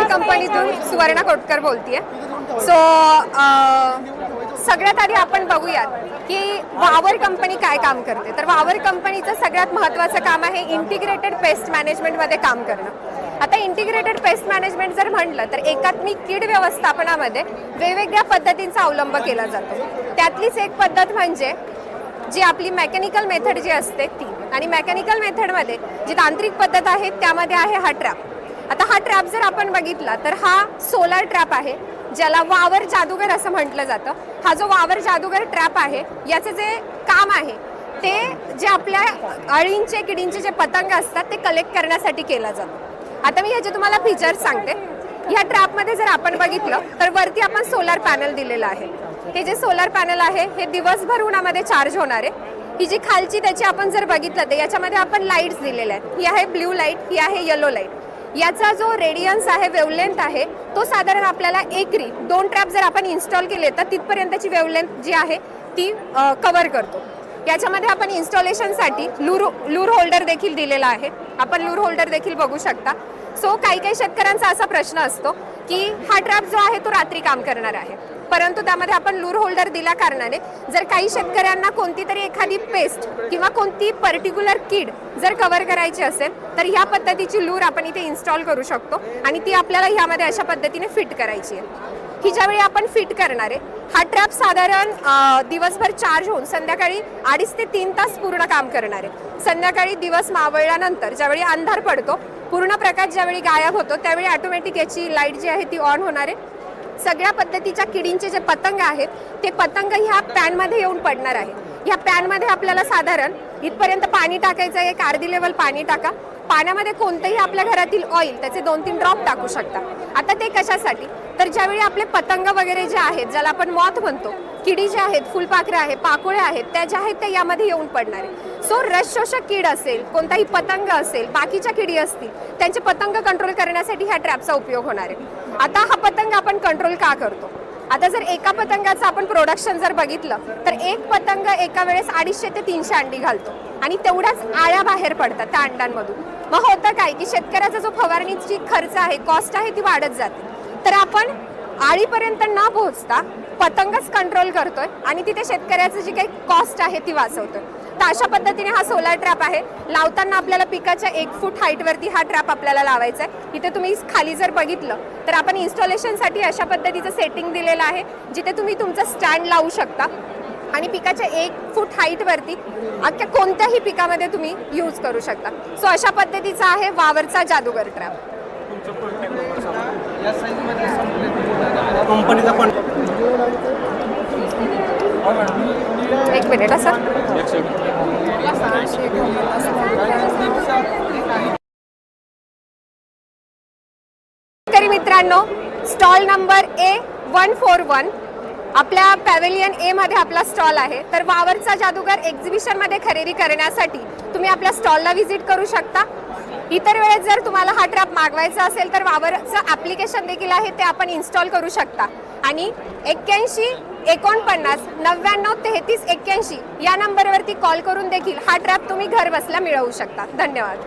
वावर कंपनीतून सुवर्णा कोटकर बोलतीये. सो सगळ्यात आधी आपण बघूयात की वावर कंपनी काय काम करते. तर वावर कंपनीचं सगळ्यात महत्त्वाचं काम आहे इंटिग्रेटेड पेस्ट मॅनेजमेंटमध्ये काम करणं. आता इंटिग्रेटेड पेस्ट मॅनेजमेंट जर म्हटलं तर एकात्मिक कीड व्यवस्थापनामध्ये वेगवेगळ्या पद्धतींचा अवलंब केला जातो. त्यातलीच एक पद्धत म्हणजे जी आपली मेकॅनिकल मेथड जी असते ती. आणि मेकॅनिकल मेथडमध्ये जी तांत्रिक पद्धत आहे त्यामध्ये आहे हा ट्रॅप आता हा ट्रॅप जर आपण बघितला तर हा सोलार ट्रॅप आहे ज्याला वावर जादूगर असं म्हटलं जातं. हा जो वावर जादूगर ट्रॅप आहे याचं जे काम आहे ते जे आपल्या अळींचे किडींचे जे पतंग असतात ते कलेक्ट करण्यासाठी केला जातो. आता मी ह्याचे तुम्हाला फीचर्स सांगते ह्या ट्रॅपमध्ये जर आपण बघितलं तर वरती आपण सोलार पॅनल दिलेलं आहे. हे जे सोलार पॅनल आहे हे दिवसभर उन्हामध्ये चार्ज होणार आहे. ही जी खालची त्याची आपण जर बघितलं तर याच्यामध्ये आपण लाईट्स दिलेल्या आहेत. ही आहे ब्ल्यू लाइट ही आहे येलो लाइट याचा जो रेडियन्स आहे वेवलेंथ आहे तो साधारण आपल्याला एकरी दोन ट्रॅप जर आपण इन्स्टॉल केले तर तिथपर्यंतची वेवलेंथ जी आहे ती कवर करतो. याच्यामध्ये आपण इन्स्टॉलेशनसाठी लूर लूर होल्डर देखील दिलेला आहे. आपण लूर होल्डर देखील बघू शकता. सो काही काही शेतकऱ्यांचा असा प्रश्न असतो की हा ट्रॅप जो आहे तो रात्री काम करणार आहे. परंतु त्यामध्ये आपण लूर होल्डर दिल्या कारणाने जर काही शेतकऱ्यांना कोणती तरी एखादी पेस्ट किंवा कोणती पर्टिक्युलर किड जर कव्हर करायची असेल तर ह्या पद्धतीची लूर आपण इथे इन्स्टॉल करू शकतो आणि ती आपल्याला ह्यामध्ये अशा पद्धतीने फिट करायची आहे. ही ज्यावेळी आपण फिट करणार आहे हा ट्रॅप साधारण दिवसभर चार्ज होऊन संध्याकाळी अडीच ते तीन तास पूर्ण काम करणार आहे. संध्याकाळी दिवस मावळल्यानंतर ज्यावेळी अंधार पडतो पूर्ण प्रकाश ज्यावेळी गायब होतो त्यावेळी ऑटोमॅटिक याची लाइट जी आहे ती ऑन होणार आहे. सगळ्या पद्धतीच्या किडींचे जे पतंग आहेत ते पतंग ह्या पॅनमध्ये येऊन पडणार आहे. ह्या पॅनमध्ये आपल्याला साधारण इथपर्यंत पाणी टाकायचं आहे एक अर्धी लेवल पाणी टाका. पाण्यामध्ये कोणतंही आपल्या घरातील ऑइल त्याचे दोन तीन ड्रॉप टाकू शकता. आता ते कशासाठी? तर ज्यावेळी आपले पतंग वगैरे जे आहेत ज्याला आपण मॉथ म्हणतो किडी जे आहेत फुलपाखरे आहेत पाकोळ्या आहेत त्या ज्या आहेत त्या यामध्ये येऊन पडणार आहे. सो रसशोषक कीड असेल कोणताही पतंग असेल बाकीच्या किडी असतील त्यांचे पतंग कंट्रोल करण्यासाठी ह्या ट्रॅपचा उपयोग होणार आहे. आता हा पतंग आपण कंट्रोल का करतो? आता जर एका पतंगाचं आपण प्रोडक्शन जर बघितलं तर एक पतंग एका वेळेस अडीचशे ते तीनशे अंडी घालतो. आणि तेवढ्याच आळ्या बाहेर पडतात त्या अंड्यांमधून. मग होतं काय की शेतकऱ्याचा जो फवारणीची खर्च आहे कॉस्ट आहे ती वाढत जाते. तर आपण आळीपर्यंत न पोहोचता पतंगच कंट्रोल करतोय आणि तिथे शेतकऱ्याचं जी काही कॉस्ट आहे ती वाचवतोय. तर अशा पद्धतीने हा सोलार ट्रॅप आहे. लावताना आपल्याला पिकाच्या एक फूट हाईटवरती हा ट्रॅप आपल्याला लावायचा आहे. इथे तुम्ही खाली जर बघितलं तर आपण इन्स्टॉलेशनसाठी अशा पद्धतीचं सेटिंग दिलेलं आहे जिथे तुम्ही तुमचं स्टँड लावू शकता. आणि पिकाच्या एक फूट हाईटवरती अख्ख्या कोणत्याही पिकामध्ये तुम्ही यूज करू शकता. सो अशा पद्धतीचा आहे वावरचा जादूगर ट्रॅप कंपनीचा पण एक मिनिट सर. शेतकरी मित्रांनो stall number A one four one आपल्या पॅव्हेलियन ए मध्ये आपला स्टॉल आहे. तर वावरचा जादूगर एक्झिबिशनमध्ये खरेदी करण्यासाठी तुम्ही आपल्या स्टॉलला व्हिजिट करू शकता. इतर वेळेस जर तुम्हाला हा ट्रॅप मागवायचा असेल तर वावरचं ॲप्लिकेशन देखील आहे ते आपण इन्स्टॉल करू शकता. आणि एक्क्याऐंशी एकोणपन्नास नव्याण्णव तेहतीस एक्क्याऐंशी या नंबरवरती कॉल करून देखील हा ट्रॅप तुम्ही घरबसल्या मिळवू शकता. धन्यवाद.